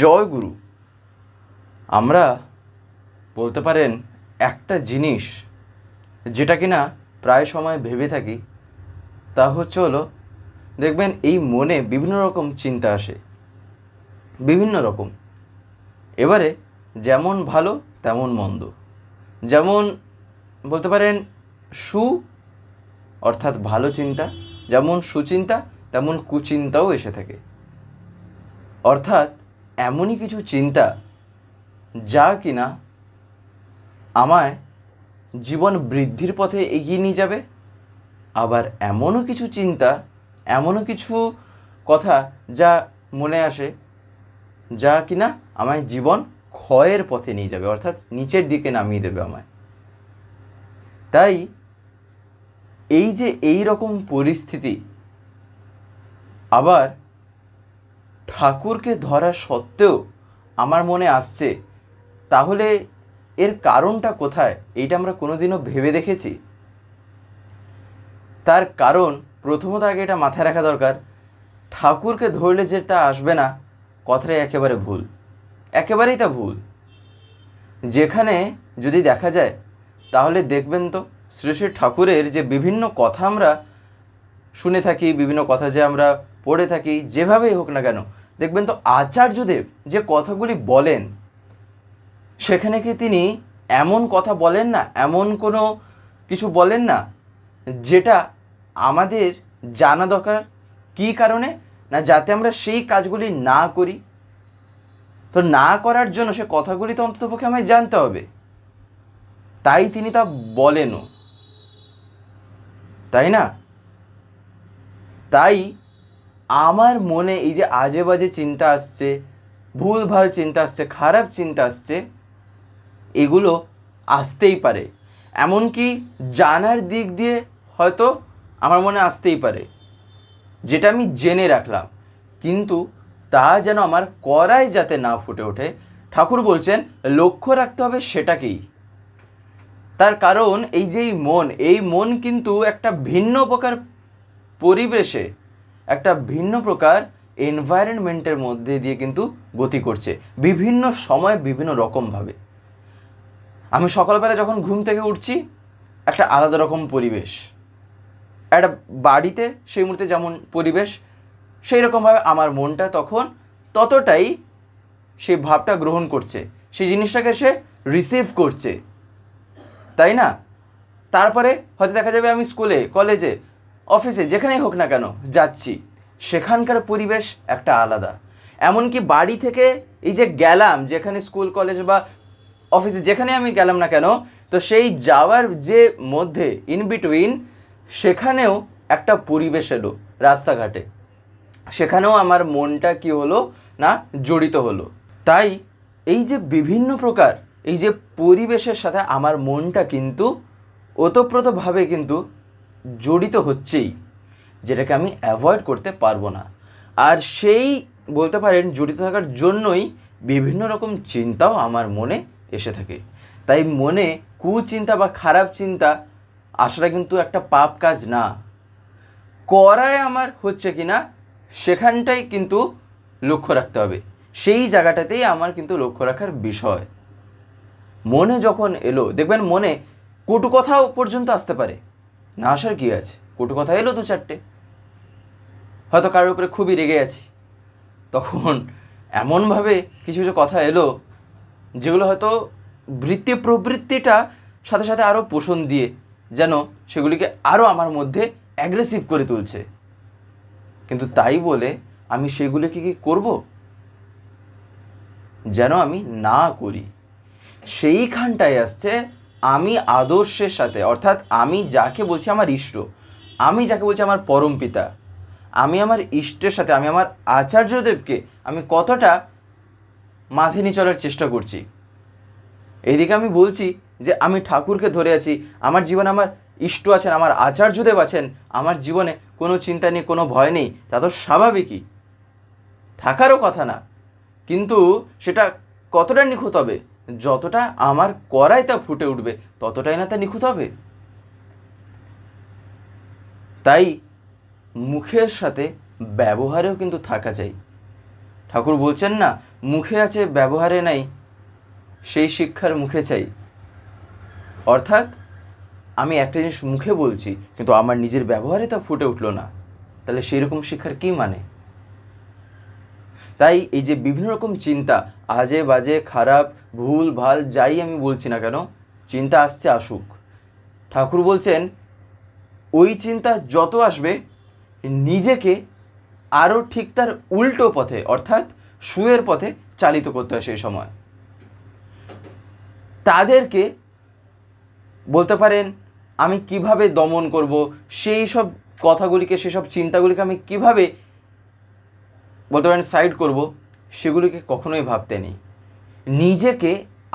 জয় গুরু। আমরা বলতে পারেন একটা জিনিস যেটা কিনা প্রায় সময় ভেবে থাকি, তা হচ্ছে হলো, দেখবেন এই মনে বিভিন্ন রকম চিন্তা আসে, বিভিন্ন রকম। এবারে যেমন ভালো, তেমন মন্দ। যেমন বলতে পারেন সু অর্থাৎ ভালো চিন্তা, যেমন সুচিন্তা, তেমন কুচিন্তাও এসে থাকে। অর্থাৎ এমনই কিছু চিন্তা যা কিনা আমায় জীবন বৃদ্ধির পথে এগিয়ে নিয়ে যাবে। আবার এমনও কিছু চিন্তা, এমনও কিছু কথা যা মনে আসে, যা কিনা আমায় জীবন ক্ষয়ের পথে নিয়ে যাবে, অর্থাৎ নিচের দিকে নামিয়ে দেবে আমায়। তাই এই যে এই রকম পরিস্থিতি, আবার ঠাকুরকে ধরা সত্ত্বেও আমার মনে আসছে, তাহলে এর কারণটা কোথায়? এইটা আমরা কোনোদিনও ভেবে দেখেছি। তার কারণ প্রথমত আগে এটা মাথায় রাখা দরকার, ঠাকুরকে ধরলে যে তা আসবে না, কথাটাই একেবারে ভুল। একেবারেই তা ভুল। যেখানে যদি দেখা যায়, তাহলে দেখবেন তো, শ্রী শ্রী ঠাকুরের যে বিভিন্ন কথা আমরা শুনে থাকি, বিভিন্ন কথা যে আমরা পড়ে থাকি, যেভাবেই হোক না কেন দেখবেন তো আচার্যদেব যে কথাগুলি বলেন, সেখানে কি তিনি এমন কথা বলেন না, এমন কোনো কিছু বলেন না, যেটা আমাদের জানা দরকার? কী কারণে? না যাতে আমরা সেই কাজগুলি না করি? তো না করার জন্য সে কথাগুলি তো অন্ততপক্ষে আমায় জানতে হবে। তাই তিনি তা বলেনও। তাই না? তাই আমার মনে এই যে আজে বাজে চিন্তা আসছে, ভুলভাল চিন্তা আসছে, খারাপ চিন্তা আসছে, এগুলো আসতেই পারে। এমনকি জানার দিক দিয়ে হয়তো আমার মনে আসতেই পারে, যেটা আমি জেনে রাখলাম। কিন্তু তা যেন আমার করায় যাতে না ফুটে ওঠে, ঠাকুর বলছেন, লক্ষ্য রাখতে হবে সেটাকেই। তার কারণ এই যে এই মন এই মন কিন্তু একটা ভিন্ন প্রকার পরিবেশে একটা ভিন্ন প্রকার এনভায়রনমেন্টের মধ্যে দিয়ে কিন্তু গতি করছে। বিভিন্ন সময় বিভিন্ন রকমভাবে। আমি সকালবেলা যখন ঘুম থেকে উঠছি, একটা আলাদা রকম পরিবেশ। একটা বাড়িতে সেই মুহূর্তে যেমন পরিবেশ, সেই রকমভাবে আমার মনটা তখন ততটাই সেই ভাবটা গ্রহণ করছে। সেই জিনিসটাকে সে রিসিভ করছে। তাই না? তারপরে হয়তো দেখা যাবে আমি স্কুলে কলেজে অফিসে যেখানেই হোক না কেন যাচ্ছি, সেখানকার পরিবেশ একটা আলাদা। এমনকি বাড়ি থেকে এই যে গেলাম, যেখানে স্কুল, কলেজ বা অফিসে যেখানে আমি গেলাম না কেন, তো সেই যাওয়ার যে মধ্যে ইন বিটুইন সেখানেও একটা পরিবেশ এলো রাস্তাঘাটে। সেখানেও আমার মনটা কি হলো না, জড়িত হলো। তাই এই যে বিভিন্ন প্রকার, এই যে পরিবেশের সাথে আমার মনটা কিন্তু ওতপ্রোতভাবে কিন্তু জড়িত হচ্ছেই, যেটাকে আমি অ্যাভয়েড করতে পারব না। আর সেই বলতে পারেন, জড়িত থাকার জন্যই বিভিন্ন রকম চিন্তাও আমার মনে এসে থাকে। তাই মনে কুচিন্তা বা খারাপ চিন্তা আসাটা কিন্তু একটা পাপ কাজ না। করায় আমার হচ্ছে কি না সেখানটাই কিন্তু লক্ষ্য রাখতে হবে। সেই জায়গাটাতেই আমার কিন্তু লক্ষ্য রাখার বিষয়। মনে যখন এলো, দেখবেন মনে কটু কথাও পর্যন্ত আসতে পারে। না আসার কী আছে? কটু কথা এলো দু চারটে। হয়তো কারোর উপরে খুবই রেগে আছি। তখন এমনভাবে কিছু কিছু কথা এলো যেগুলো হয়তো বৃত্তি প্রবৃত্তিটা সাথে সাথে আরও পোষণ দিয়ে যেন সেগুলিকে আরও আমার মধ্যে অ্যাগ্রেসিভ করে তুলছে। কিন্তু তাই বলে আমি সেগুলিকে কি করব? যেন আমি না করি। সেইখানটায় আসছে আমি আদর্শের সাথে, অর্থাৎ আমি যাকে বলছি আমার ইষ্ট, আমি যাকে বলছি আমার পরম পিতা, আমি আমার ইষ্টের সাথে, আমি আমার আচার্যদেবকে, আমি কতটা মাথে নিয়ে চলার চেষ্টা করছি। এদিকে আমি বলছি যে, আমি ঠাকুরকে ধরে আছি, আমার জীবনে আমার ইষ্ট আছেন, আমার আচার্যদেব আছেন, আমার জীবনে কোনো চিন্তা নেই, কোনো ভয় নেই, তা তো স্বাভাবিকই। থাকারও কথা না, কিন্তু সেটা কতটা নিখুঁত হবে? যতটা আমার করায় তা ফুটে উঠবে, ততটাই না তা নিখুঁত হবে। তাই মুখের সাথে ব্যবহারেও কিন্তু থাকা চাই। ঠাকুর বলছেন না, মুখে আছে, ব্যবহারে নাই, সেই শিক্ষার মুখে চাই। অর্থাৎ আমি একটা জিনিস মুখে বলছি, কিন্তু আমার নিজের ব্যবহারে তা ফুটে উঠল না। তাহলে সেই রকম শিক্ষার কী মানে? তাই এই যে বিভিন্ন রকম চিন্তা আজে বাজে, খারাপ, ভুল, ভালো, যাই আমি বলছি না কেন, চিন্তা আসছে আসুক। ঠাকুর বলছেন, ওই চিন্তা যত আসবে, নিজেকে আরও ঠিক তার উল্টো পথে, অর্থাৎ সুয়ের পথে চালিত করতে হয় সেই সময়। তাদেরকে বলতে পারেন, আমি কীভাবে দমন করব, সেই সব কথাগুলিকে সেসব চিন্তাগুলিকে আমি কীভাবে, বলতে পারেন সাইড করব সেগুলিকে কখনোই ভাবতে নেই। নিজেকে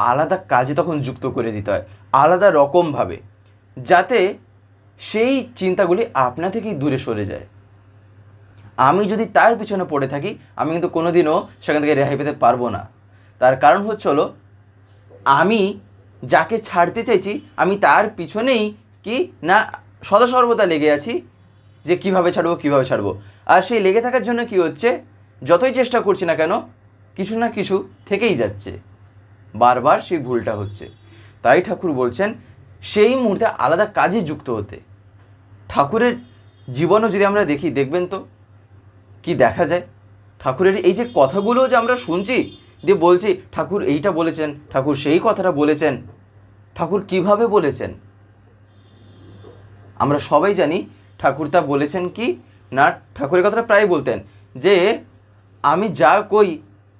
আলাদা কাজে তখন যুক্ত করে দিতে হয়, আলাদা রকমভাবে, যাতে সেই চিন্তাগুলি আপনা থেকেই দূরে সরে যায়। আমি যদি তার পিছনে পড়ে থাকি, আমি কিন্তু কোনোদিনও সেখান থেকে রেহাই পেতে পারব না। তার কারণ হচ্ছে হলো, আমি যাকে ছাড়তে চাইছি, আমি তার পিছনেই কি না সদা সর্বদা লেগে আছি যে কীভাবে ছাড়বো কীভাবে ছাড়বো। আর সেই লেগে থাকার জন্য কি হচ্ছে যতই চেষ্টা করছি না কেন, কিছু না কিছু থেকেই যাচ্ছে। বারবার সেই ভুলটা হচ্ছে। তাই ঠাকুর বলছেন, সেই মুহূর্তে আলাদা কাজে যুক্ত হতে। ঠাকুরের জীবনও যদি আমরা দেখি, দেখবেন তো কি দেখা যায়। ঠাকুরের এই যে কথাগুলো যে আমরা শুনছি, দিয়ে বলছি, ঠাকুর এইটা বলেছেন, ঠাকুর সেই কথাটা বলেছেন, ঠাকুর কীভাবে বলেছেন? আমরা সবাই জানি ঠাকুর তা বলেছেন কি না। ঠাকুরের কথাটা প্রায় বলতেন যে আমি যা কই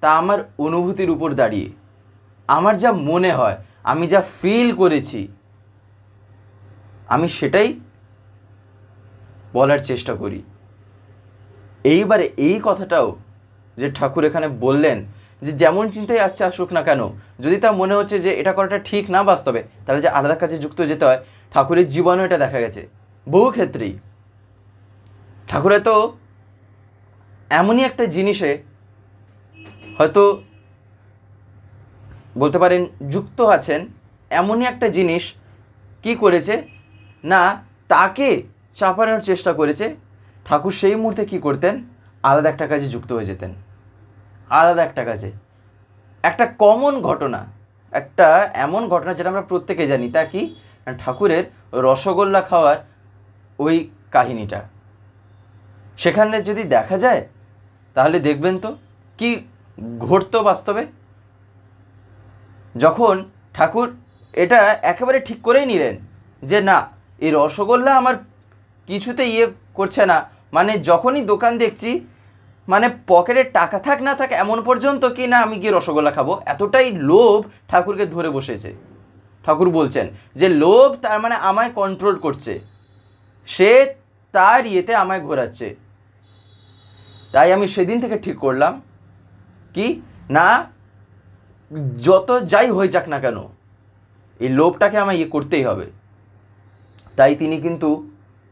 তা আমার অনুভূতির উপর দাঁড়িয়ে। আমার যা মনে হয়, আমি যা ফিল করেছি, আমি সেটাই বলার চেষ্টা করি। এইবারে এই কথাটাও যে ঠাকুর এখানে বললেন যে যেমন চিন্তায় আসছে আসুক না কেন, যদি তা মনে হচ্ছে যে এটা করাটা ঠিক না বাস্তবে, তাহলে যে আলাদা কাজে যুক্ত যেতে হয়, ঠাকুরের জীবনেও এটা দেখা গেছে। বহু ক্ষেত্রেই। ঠাকুরে তো এমনই একটা জিনিসে হয়তো বলতে পারেন যুক্ত আছেন, এমনই একটা জিনিস কি করেছে? না, তাকে চাপানোর চেষ্টা করেছে। ঠাকুর সেই মুহূর্তে কি করতেন? আলাদা একটা কাজে যুক্ত হয়ে যেতেন। আলাদা একটা কাজে। একটা কমন ঘটনা, একটা এমন ঘটনা যেটা আমরা প্রত্যেকে জানি, তা কি? ঠাকুরের রসগোল্লা খাওয়ার ওই কাহিনীটা। সেখানে যদি দেখা যায় তাহলে দেখবেন তো কি ঘটতো বাস্তবে? যখন ঠাকুর এটা একেবারে ঠিক করেই নিলেন যে না, এই রসগোল্লা আমার কিছুতে ইয়ে করছে না মানে যখনই দোকান দেখছি মানে পকেটে টাকা থাক না থাক এমন পর্যন্ত কি না আমি গিয়ে রসগোল্লা খাব? এতটাই লোভ ঠাকুরকে ধরে বসেছে। ঠাকুর বলছেন যে লোভ তার মানে আমায় কন্ট্রোল করছে। সে তার ইয়েতে আমায় ঘোরাচ্ছে। তাই আমি সেদিন থেকে ঠিক করলাম কি, না, যত যাই হয়ে যাক না কেন, এই লোভটাকে আমায় ইয়ে করতেই হবে। তাই তিনি কিন্তু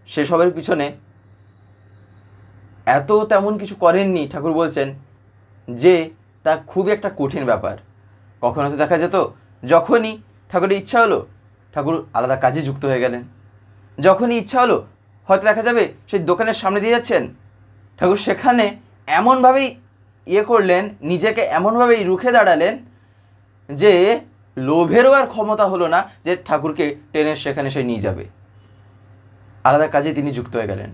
সেসবের পিছনে এত তেমন কিছু করেননি, ঠাকুর বলছেন, যে তা খুবই একটা কঠিন ব্যাপার। কখনো তো দেখা যেত, যখনই ঠাকুরের ইচ্ছা হলো, ঠাকুর আলাদা কাজে যুক্ত হয়ে গেলেন। যখনই ইচ্ছা হলো, হয়তো দেখা যাবে সেই দোকানের সামনে দিয়ে যাচ্ছেন ঠাকুর সেখানে এমনভাবেই ইয়ে করলেন, নিজেকে এমনভাবেই রুখে দাঁড়ালেন যে লোভেরও আর ক্ষমতা হলো না যে ঠাকুরকে টেনে সেখানে সে নিয়ে যাবে। আলাদা কাজে তিনি যুক্ত হয়ে গেলেন।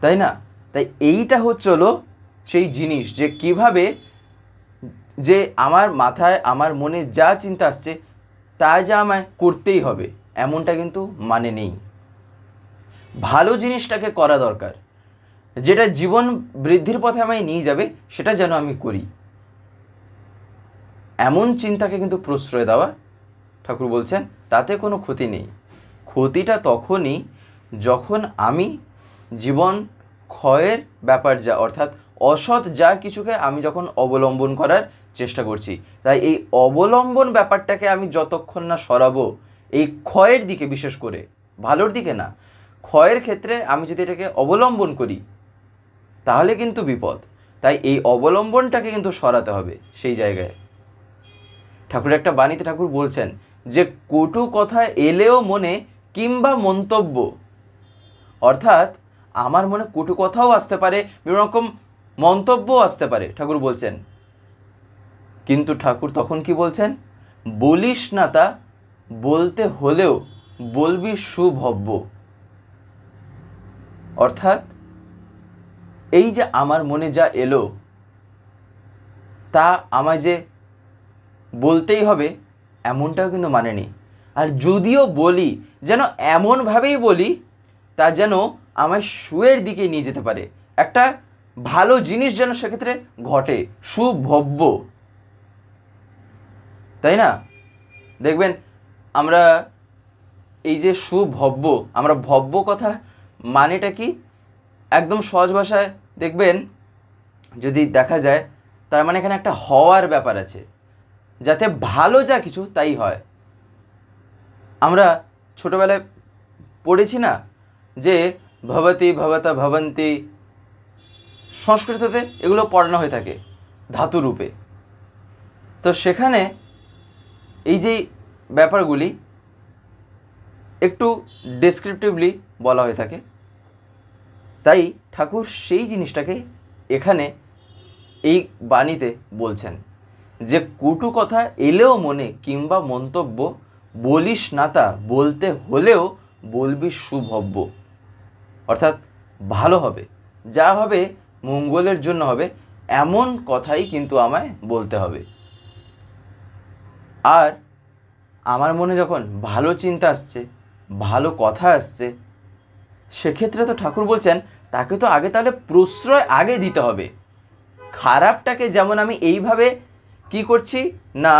তাই না? তাই এইটা হচ্ছে হলো সেই জিনিস যে কীভাবে যে আমার মাথায়, আমার মনে যা চিন্তা আসছে, তা যা আমায় করতেই হবে, এমনটা কিন্তু মানে নেই। ভালো জিনিসটাকে করা দরকার। যেটা জীবন বৃদ্ধির পথে আমায় নিয়ে যাবে, সেটা যেন আমি করি। এমন চিন্তাকে কিন্তু প্রশ্রয় দেওয়া, ঠাকুর বলছেন, তাতে কোনো ক্ষতি নেই। ক্ষতিটা তখনই যখন আমি জীবন ক্ষয়ের ব্যাপার যা, অর্থাৎ অসৎ যা কিছুকে আমি যখন অবলম্বন করার চেষ্টা করছি, তাই এই অবলম্বন ব্যাপারটাকে আমি যতক্ষণ না সরাবো, এই ক্ষয়ের দিকে বিশেষ করে, ভালোর দিকে না, ক্ষয়ের ক্ষেত্রে আমি যদি এটাকে অবলম্বন করি তাহলে কিন্তু বিপদ। তাই এই অবলম্বনটাকে কিন্তু সরাতে হবে সেই জায়গায়। ঠাকুর একটা বাণীতে ঠাকুর বলছেন যে, কটু কথা এলেও মনে কিংবা মন্তব্য। অর্থাৎ আমার মনে কটু কথাও আসতে পারে বিভিন্ন রকম মন্তব্যও আসতে পারে, ঠাকুর বলছেন। কিন্তু ঠাকুর তখন কি বলছেন? বলিস না তা, বলতে হলেও বলবি সুভব্য। অর্থাৎ এই যে আমার মনে যা এলো, তা আমায় যে বলতেই হবে, এমনটাও কিন্তু মানে নেই আর যদিও বলি, যেন এমনভাবেই বলি, তা যেন আমায় সুয়ের দিকে নিয়ে যেতে পারে। একটা ভালো জিনিস যেন সেক্ষেত্রে ঘটে, সুভব্য। তাই না? দেখবেন, আমরা এই যে সুভব্য, আমরা ভব্য কথা মানেটা কি? একদম সহজ ভাষায় দেখবেন, যদি দেখা যায়, তার মানে এখানে একটা হওয়ার ব্যাপার আছে। যাতে ভালো যা কিছু, তাই হয়। আমরা ছোটোবেলায় পড়েছি না যে, ভবতী ভবতা ভবন্তী, সংস্কৃততে এগুলো পড়ানো হয়ে থাকে, ধাতু রূপে। তো সেখানে এই যে ব্যাপারগুলি, একটু ডেসক্রিপটিভলি বলা হয়ে থাকে। তাই ঠাকুর সেই জিনিসটাকে এখানে এই বাণীতে বলছেন যে কুটু কথা এলেও মনে কিংবা মন্তব্য বলিস না তা বলতে হলেও বলবি সুভব্য। অর্থাৎ ভালো হবে, যা হবে মঙ্গলের জন্য হবে, এমন কথাই কিন্তু আমায় বলতে হবে। আর আমার মনে যখন ভালো চিন্তা আসছে, ভালো কথা আসছে, সেক্ষেত্রে তো ঠাকুর বলছেন তাকে তো আগে তাহলে প্রশ্রয় আগে দিতে হবে। খারাপটাকে যেমন আমি এইভাবে কি করছি, না,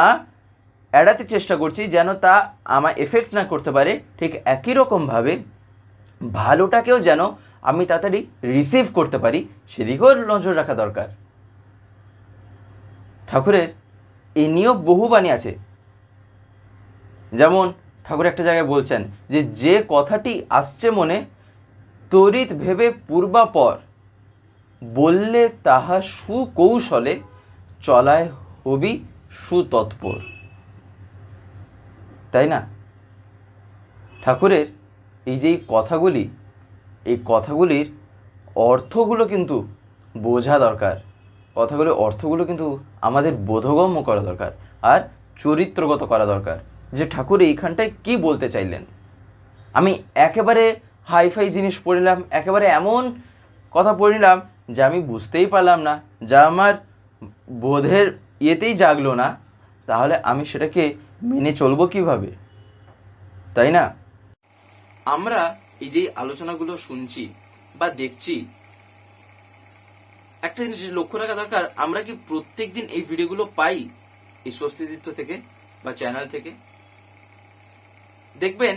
এড়াতে চেষ্টা করছি যেন তা আমার এফেক্ট না করতে পারে, ঠিক একই রকমভাবে ভালোটাকেও যেন আমি তাড়াতাড়ি রিসিভ করতে পারি, সেদিকেও নজর রাখা দরকার। ঠাকুরের এই নিয়েও বহু বাণী আছে। যেমন ঠাকুর একটা জায়গায় বলছেন যে যে কথাটি আসছে মনে তড়িৎ ভেবে পূর্বাপর বললে তাহা সুকৌশলে চলায় হবি সুতৎপর। তাই না? ঠাকুরের এই যে কথাগুলি, এই কথাগুলির অর্থগুলো কিন্তু বোঝা দরকার। কথাগুলির অর্থগুলো কিন্তু আমাদের বোধগম্য করা দরকার আর চরিত্রগত করা দরকার। যে ঠাকুর এইখানটায় কি বলতে চাইলেন? আমি একেবারে হাইফাই জিনিস পড়িলাম একেবারে এমন কথা পড়িলাম যে আমি বুঝতেই পারলাম না, যা আমার বোধের ইয়েতেই জাগলো না, তাহলে আমি সেটাকে মেনে চলবো কীভাবে? তাই না? আমরা এই যে আলোচনাগুলো শুনছি বা দেখছি, একটা জিনিস লক্ষ্য রাখা দরকার, আমরা কি প্রত্যেক দিন এই ভিডিওগুলো পাই এই স্বস্তিদিত্য থেকে বা চ্যানেল থেকে? দেখবেন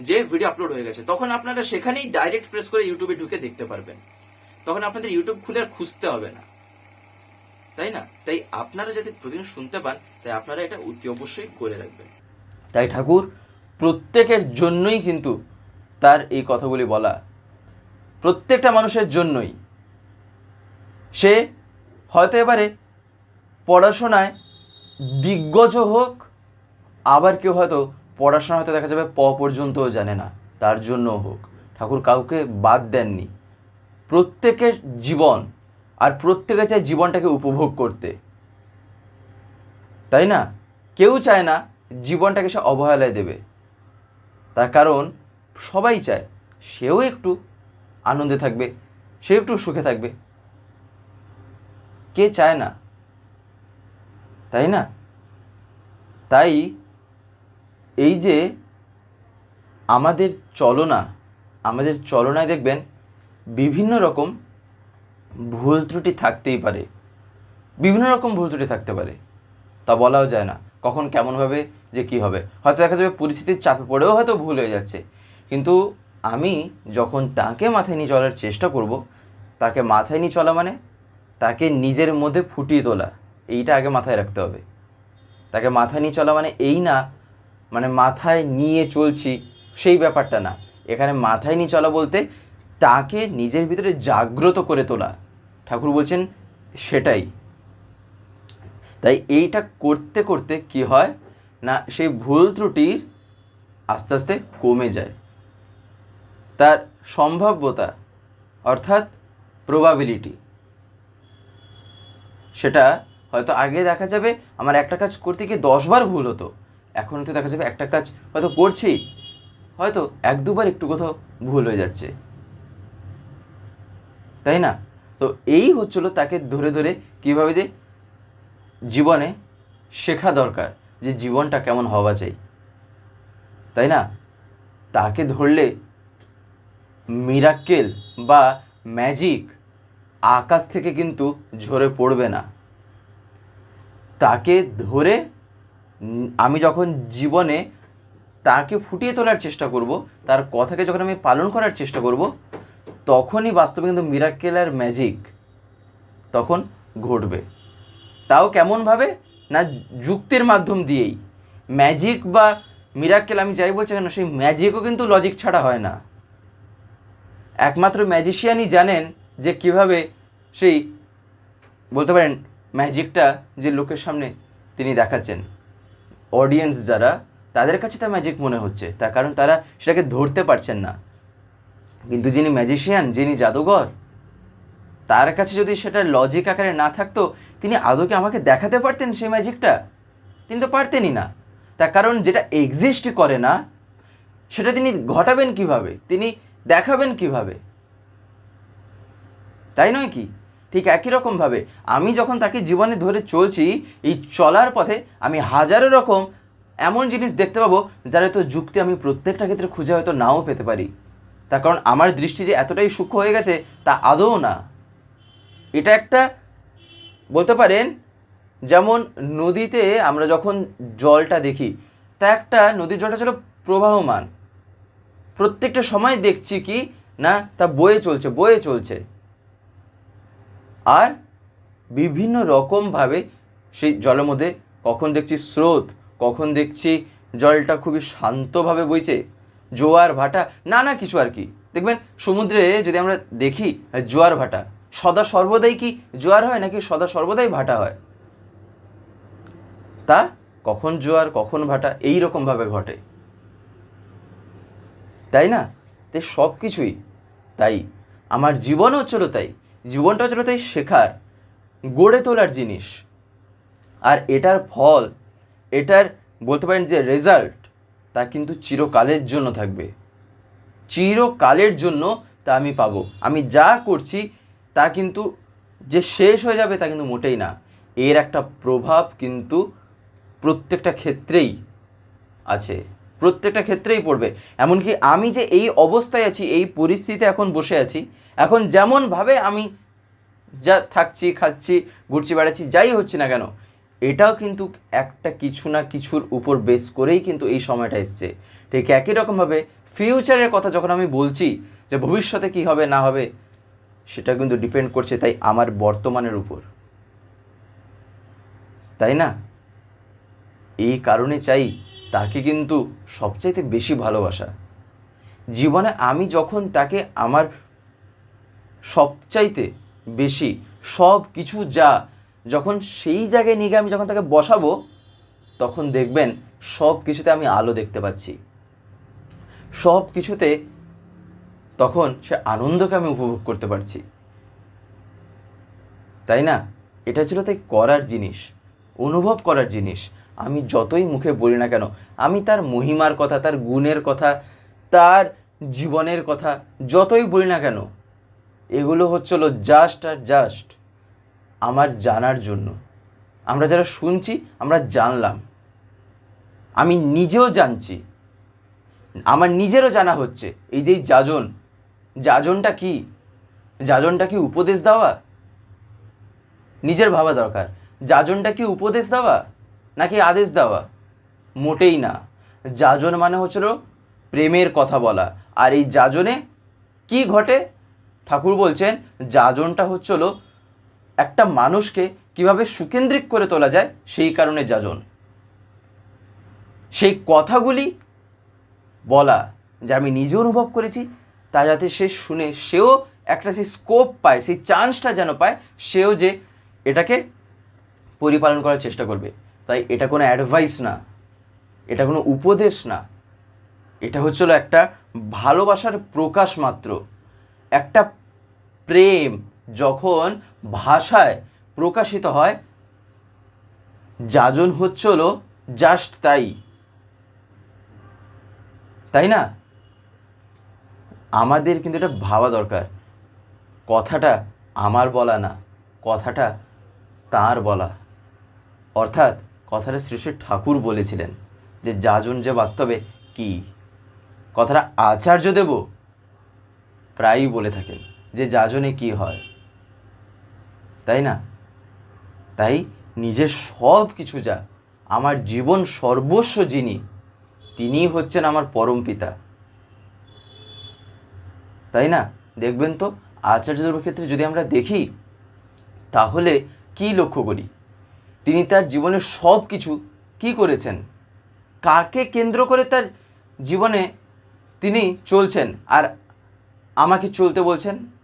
যে ভিডিও আপলোড হয়ে গেছে, তখন আপনারা সেখানেই ডাইরেক্ট প্রেস করে ইউটিউবে ঢুকে দেখতে পারবেন। তখন আপনাদের ইউটিউব খুলে আর খুঁজতে হবে না। তাই না? তাই আপনারা যাতে প্রতিদিন শুনতে পান, তাই আপনারা এটা অতি অবশ্যই করে রাখবেন। তাই ঠাকুর, প্রত্যেকের জন্যই কিন্তু তার এই কথাগুলি বলা। প্রত্যেকটা মানুষের জন্যই। সে হয়তো এবারে পড়াশোনায় দিগ্গজ হোক, আবার কেউ হয়তো পড়াশোনা হয়তো দেখা যাবে প পর্যন্তও জানে না, তার জন্য হোক। ঠাকুর কাউকে বাদ দেননি। প্রত্যেকের জীবন আর প্রত্যেকে চায় জীবনটাকে উপভোগ করতে। তাই না? কেউ চায় না জীবনটাকে সে অবহেলায় দেবে। তার কারণ সবাই চায়, সেও একটু আনন্দে থাকবে, সে একটু সুখে থাকবে। কে চায় না? তাই না? তাই এই যে আমাদের চলনা, আমাদের চলনায় দেখবেন বিভিন্ন রকম ভুল ত্রুটি থাকতেই পারে। বিভিন্ন রকম ভুল ত্রুটি থাকতে পারে। তা বলাও যায় না। কখন কেমনভাবে যে কি হবে। হয়তো দেখা যাবে পরিস্থিতির চাপে পড়েও হয়তো ভুল হয়ে যাচ্ছে। কিন্তু আমি যখন তাকে মাথায় নিয়ে চলার চেষ্টা করব, তাকে মাথায় নিয়ে চলা মানে তাকে নিজের মধ্যে ফুটিয়ে তোলা। এইটা আগে মাথায় রাখতে হবে। তাকে মাথায় নিয়ে চলা মানে এই না মানে মাথায় নিয়ে চলছি, সেই ব্যাপারটা না। এখানে মাথায় নিয়ে চলা বলতে তাকে নিজের ভিতরে জাগ্রত করে তোলা। ঠাকুর বলছেন, সেটাই। তাই এইটা করতে করতে কি হয় না, সেই ভুল ত্রুটি আস্তে আস্তে কমে যায়। তার সম্ভাব্যতা, অর্থাৎ প্রবাবিলিটি সেটা হয়তো আগে দেখা যাবে, আমার একটা কাজ করতে গিয়ে দশবার ভুল হতো। এখন তো দেখা যাবে একটা কাজ হয়তো করছি। হয়তো এক দুবার একটু কোথাও ভুল হয়ে যাচ্ছে। তাই না? তো এই হচ্ছিল তাকে ধরে ধরে কীভাবে যে জীবনে শেখা দরকার যে জীবনটা কেমন হওয়া চাই। তাই না? তাকে ধরলে মিরাক্কেল বা ম্যাজিক আকাশ থেকে কিন্তু ঝরে পড়বে না। তাকে ধরে আমি যখন জীবনে তাকে ফুটিয়ে তোলার চেষ্টা করব, তার কথাকে যখন আমি পালন করার চেষ্টা করব, তখনই বাস্তবে কিন্তু মিরাক্কেল আর ম্যাজিক তখন ঘটবে। তাও কেমনভাবে? না যুক্তির মাধ্যম দিয়েই। ম্যাজিক বা মিরাক্কেল আমি যাই বলছি কেন, সেই ম্যাজিকও কিন্তু লজিক ছাড়া হয় না। একমাত্র ম্যাজিশিয়ানই জানেন যে কীভাবে সেই বলতে পারেন ম্যাজিকটা যে লোকের সামনে তিনি দেখাচ্ছেন। অডিয়েন্স যারা, তাদের কাছে তা ম্যাজিক মনে হচ্ছে। তার কারণ তারা সেটাকে ধরতে পারছেন না। কিন্তু যিনি ম্যাজিশিয়ান যিনি জাদুঘর, তার কাছে যদি সেটা লজিক আকারে না থাকতো, তিনি আদৌকে আমাকে দেখাতে পারতেন সেই ম্যাজিকটা তিনি তো পারতেনই না। তার কারণ যেটা এক্সিস্ট করে না, সেটা তিনি ঘটাবেন কীভাবে? তিনি দেখাবেন কীভাবে? তাই নয় কি? ঠিক একই রকমভাবে আমি যখন তাকে জীবনে ধরে চলছি, এই চলার পথে আমি হাজারো রকম এমন জিনিস দেখতে পাবো যার হয়তো যুক্তি আমি প্রত্যেকটা ক্ষেত্রে খুঁজে হয়তো নাও পেতে পারি। তার কারণ আমার দৃষ্টি যে এতটাই সূক্ষ্ম হয়ে গেছে তা আদৌ না। এটা একটা বলতে পারেন যেমন নদীতে আমরা যখন জলটা দেখি, তা একটা নদীর জলটা ছিল প্রবাহমান। প্রত্যেকটা সময় দেখছি কি না, তা বয়ে চলছে বয়ে চলছে। আর বিভিন্ন রকমভাবে সেই জলের মধ্যে কখন দেখছি স্রোত, কখন দেখছি জলটা খুবই শান্তভাবে বইছে, জোয়ার ভাটা, নানা কিছু আর কি। দেখবেন সমুদ্রে যদি আমরা দেখি জোয়ার ভাটা, সদা সর্বদাই কি জোয়ার হয় নাকি সদা সর্বদাই ভাটা হয়? তা কখন জোয়ার, কখন ভাটা এই রকমভাবে ঘটে। তাই না? তাই সব কিছুই তাই। আমার জীবনও ছিল তাই। জীবনটা ছিল তাই শেখার, গড়ে তোলার জিনিস। আর এটার ফল, এটার বলতে পারেন যে রেজাল্ট তা কিন্তু চিরকালের জন্য থাকবে। চিরকালের জন্য তা আমি পাবো। আমি যা করছি, তা কিন্তু যে শেষ হয়ে যাবে, তা কিন্তু মোটেই না। এর একটা প্রভাব কিন্তু প্রত্যেকটা ক্ষেত্রেই আছে। প্রত্যেকটা ক্ষেত্রেই পড়বে। এমনকি আমি যে এই অবস্থায় আছি, এই পরিস্থিতিতে এখন বসে আছি এখন যেমনভাবে আমি যা থাকছি, খাচ্ছি, ঘুরছি, বেড়াচ্ছি, যাই হচ্ছে না কেন, এটাও কিন্তু একটা কিছু না কিছুর উপর বেস করেই কিন্তু এই সময়টা এসছে। ঠিক একই রকমভাবে ফিউচারের কথা যখন আমি বলছি, যে ভবিষ্যতে কি হবে, না হবে, সেটা কিন্তু ডিপেন্ড করছে তাই আমার বর্তমানের উপর। তাই না? এই কারণে চাই তাকে কিন্তু সবচাইতে বেশি ভালোবাসা। জীবনে আমি যখন তাকে আমার সবচাইতে বেশি সব কিছু যা যখন সেই জায়গায় নিয়ে গিয়ে আমি যখন তাকে বসাবো, তখন দেখবেন সব কিছুতে আমি আলো দেখতে পাচ্ছি। সব কিছুতে তখন সে আনন্দকে আমি উপভোগ করতে পারছি। তাই না? এটা ছিল তাই করার জিনিস, অনুভব করার জিনিস। আমি যতই মুখে বলি না কেন, আমি তার মহিমার কথা, তার গুণের কথা, তার জীবনের কথা যতই বলি না কেন এগুলো হচ্ছিল জাস্ট আর জাস্ট আমার জানার জন্য। আমরা যারা শুনছি, আমরা জানলাম। আমি নিজেও জানছি। আমার নিজেরও জানা হচ্ছে। এই যে যাজন, যাজনটা কি? যাজনটা কি উপদেশ দেওয়া? নিজের ভাবা দরকার। যাজনটা কি উপদেশ দেওয়া? নাকি আদেশ দেওয়া? মোটেই না। যাজন মানে হচ্ছিল প্রেমের কথা বলা। আর এই যাজনে কি ঘটে? ঠাকুর বলছেন, যাজনটা হচ্ছিল একটা মানুষকে কীভাবে সুকেন্দ্রিক করে তোলা যায়, সেই কারণে যাজন। সেই কথাগুলি বলা যে আমি নিজে অনুভব করেছি, তা যাতে সে শুনে, সেও একটা সেই স্কোপ পায়, সেই চান্সটা যেন পায়, সেও যে এটাকে পরিপালন করার চেষ্টা করবে। তাই এটা কোনো অ্যাডভাইস না, এটা কোনো উপদেশ না। এটা হচ্ছিল একটা ভালোবাসার প্রকাশ মাত্র। একটা প্রেম যখন ভাষায় প্রকাশিত হয়, যাজন হচ্ছিল জাস্ট তাই। তাই না? আমাদের কিন্তু এটা ভাবা দরকার। কথাটা আমার বলা না, কথাটা তার বলা। অর্থাৎ কথাটা শ্রী ঠাকুর বলেছিলেন যে যাজন যে বাস্তবে কি? কথাটা আচার্য দেব প্রায়ই বলে থাকেন। যে যাজনে কি হয়? তাই না? তাই নিজের সব কিছু যা, আমার জীবন সর্বস্ব যিনি তিনিই হচ্ছেন আমার পরম পিতা। তাই না? দেখবেন তো আচার্যদেবের ক্ষেত্রে যদি আমরা দেখি, তাহলে কি লক্ষ্য করি? তিনি তার জীবনের সব কিছু কি করেছেন? কাকে কেন্দ্র করে তার জীবনে তিনি চলছেন? আর আমাকে চলতে বলছেন?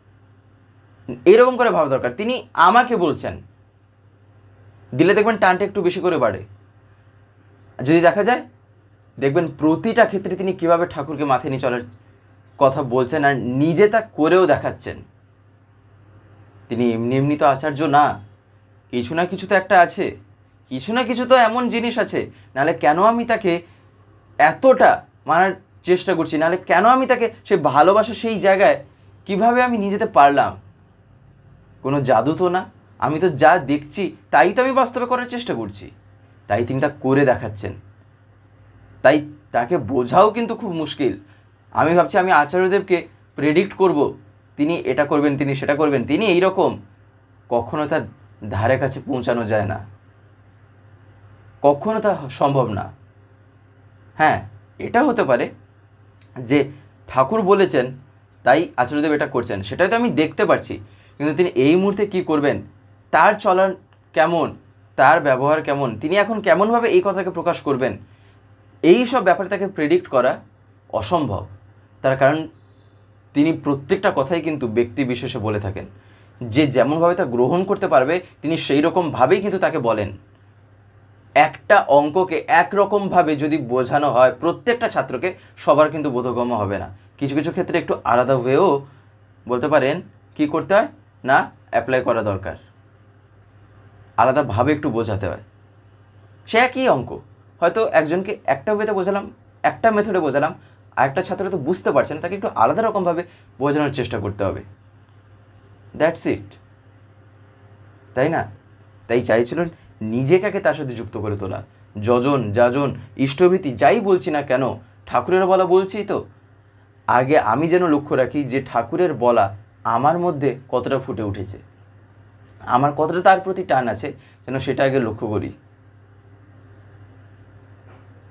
এরকম করে ভাবা দরকার। তিনি আমাকে বলছেন, দিলে দেখবেন টানটা একটু বেশি করে বাড়ে। যদি দেখা যায়, দেখবেন প্রতিটা ক্ষেত্রে তিনি কীভাবে ঠাকুরকে মাথায় নিয়ে চলার কথা বলছেন আর নিজে তা করেও দেখাচ্ছেন। তিনি এমনি এমনি তো আচার্য না, কিছু না কিছু তো একটা আছে, কিছু না কিছু তো এমন জিনিস আছে। নাহলে কেন আমি তাকে এতটা মানার চেষ্টা করছি? নাহলে কেন আমি তাকে সে ভালোবাসা সেই জায়গায় কীভাবে আমি নিয়ে যেতে পারলাম? কোনো জাদু তো না। আমি তো যা দেখছি, তাই তো আমি বাস্তবে করার চেষ্টা করছি। তাই তিনি তা করে দেখাচ্ছেন। তাই তাকে বোঝাও কিন্তু খুব মুশকিল। আমি ভাবছি, আমি আচার্যদেবকে প্রেডিক্ট করব, তিনি এটা করবেন, তিনি সেটা করবেন, তিনি এই রকম। কখনো তার ধারে কাছে পৌঁছানো যায় না। কখনো তা সম্ভব না। হ্যাঁ এটা হতে পারে যে ঠাকুর বলেছেন, তাই আচার্যদেব এটা করছেন। সেটাই তো আমি দেখতে পারছি। কিন্তু তিনি এই মুহূর্তে কি করবেন? তার চলার কেমন? তার ব্যবহার কেমন? তিনি এখন কেমনভাবে এই কথাকে প্রকাশ করবেন? এই সব ব্যাপারে তাকে প্রেডিক্ট করা অসম্ভব। তার কারণ তিনি প্রত্যেকটা কথাই কিন্তু ব্যক্তি বিশেষে বলে থাকেন। যে যেমনভাবে তা গ্রহণ করতে পারবে, তিনি সেই রকমভাবেই কিন্তু তাকে বলেন। একটা অঙ্ককে একরকমভাবে যদি বোঝানো হয়, প্রত্যেকটা ছাত্রকে সবার কিন্তু বোধগম্য হবে না। কিছু কিছু ক্ষেত্রে একটু আলাদা হয়েও বলতে পারেন, কি করতে হয়? না অ্যাপ্লাই করা দরকার। আলাদাভাবে একটু বোঝাতে হয়। সে একই অঙ্ক। হয়তো একজনকে একটা ওয়েতে বোঝালাম, একটা মেথডে বোঝালাম, আর একটা ছাত্র তো বুঝতে পারছে না, তাকে একটু আলাদা রকমভাবে বোঝানোর চেষ্টা করতে হবে। দ্যাটস ইট তাই না? তাই চাইছিলেন নিজেকে তার সাথে যুক্ত করে তোলা। যজন, যাজন, ইষ্টভীতি, যাই বলছি না কেন, ঠাকুরের বলা বলছি তো। আগে আমি যেন লক্ষ্য রাখি যে ঠাকুরের বলা আমার মধ্যে কতটা ফুটে উঠেছে। আমার কতটা তার প্রতি টান আছে যেন সেটা আগে লক্ষ্য করি।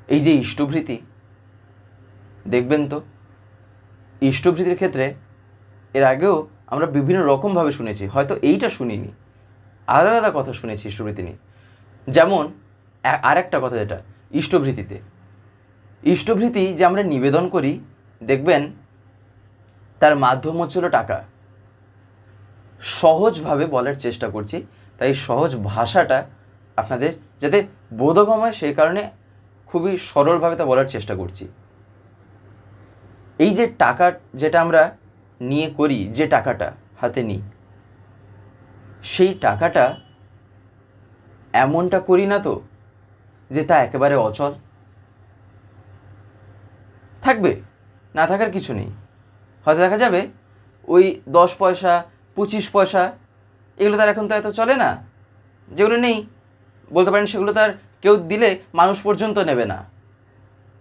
এই যে ইষ্টভৃতি, দেখবেন তো, ইষ্টভৃতির ক্ষেত্রে এর আগেও আমরা বিভিন্ন রকমভাবে শুনেছি, হয়তো এইটা শুনিনি, আলাদা আলাদা কথা শুনেছি ইষ্টভৃতি নিয়ে। যেমন আ- আরেকটা কথা যেটা, ইষ্টভৃতিতে। ইষ্টভৃতি যে আমরা নিবেদন করি, দেখবেন, তার মাধ্যম হচ্ছিল টাকা। সহজভাবে বলার চেষ্টা করছি, তাই সহজ ভাষাটা আপনাদের যাতে বোধগম হয় সেই কারণে খুবই সরলভাবে তা বলার চেষ্টা করছি। এই যে টাকা যেটা আমরা নিয়ে করি, যে টাকাটা হাতে নিই, সেই টাকাটা এমনটা করি না তো যে তা একেবারে অচল। থাকবে, না থাকার কিছু নেই। হয়তো দেখা যাবে ওই দশ পয়সা পঁচিশ পয়সা, এগুলো তার এখন তো এত চলে না। যেগুলো নেই, বলতে পারেন সেগুলো তার কেউ দিলে মানুষ পর্যন্ত নেবে না।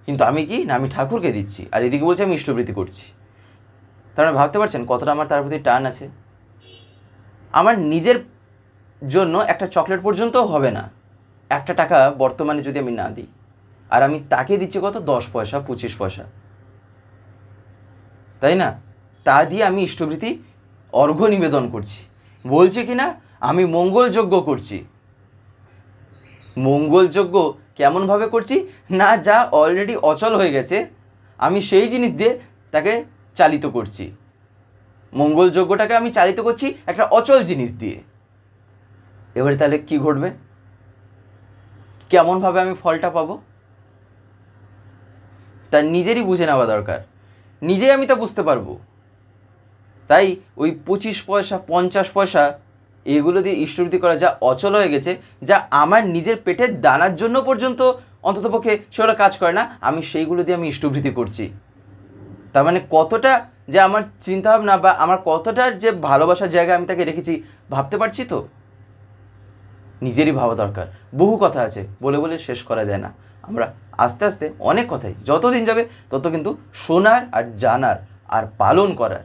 কিন্তু আমি কি? না, আমি ঠাকুরকে দিচ্ছি। আর এদিকে বলছি আমি ইষ্টবৃত্তি করছি। তার মানে ভাবতে পারছেন কতটা আমার তার প্রতি টান আছে? আমার নিজের জন্য একটা চকলেট পর্যন্তও হবে না। একটা টাকা বর্তমানে যদি আমি না দিই। আর আমি তাকে দিচ্ছি কত? দশ পয়সা, পঁচিশ পয়সা। তাই না? তা দিয়ে আমি ইষ্টবৃত্তি অর্ঘ্য নিবেদন করছি। বলছি কি না আমি মঙ্গলযজ্ঞ করছি। মঙ্গলযজ্ঞ কেমনভাবে করছি? না, যা অলরেডি অচল হয়ে গেছে, আমি সেই জিনিস দিয়ে তাকে চালিত করছি। মঙ্গলযজ্ঞটাকে আমি চালিত করছি একটা অচল জিনিস দিয়ে। এবারে তাহলে কি ঘটবে? কেমনভাবে আমি ফলটা পাবো? তা নিজেরই বুঝে নেওয়া দরকার। নিজেই আমি তা বুঝতে পারব। তাই ওই পঁচিশ পয়সা, পঞ্চাশ পয়সা এগুলো দিয়ে ইষ্টবৃত্তি করা যা অচল হয়ে গেছে, যা আমার নিজের পেটের দানার জন্য পর্যন্ত অন্ততপক্ষে সেগুলো কাজ করে না, আমি সেইগুলো দিয়ে আমি ইষ্টবৃত্তি করছি। তার মানে কতটা যে আমার চিন্তাভাবনা বা আমার কতটার যে ভালোবাসার জায়গা আমি তাকে রেখেছি, ভাবতে পারছি তো? নিজেরই ভাবা দরকার। বহু কথা আছে, বলে বলে শেষ করা যায় না। আমরা আস্তে আস্তে অনেক কথাই, যতদিন যাবে তত কিন্তু শোনার আর জানার আর পালন করার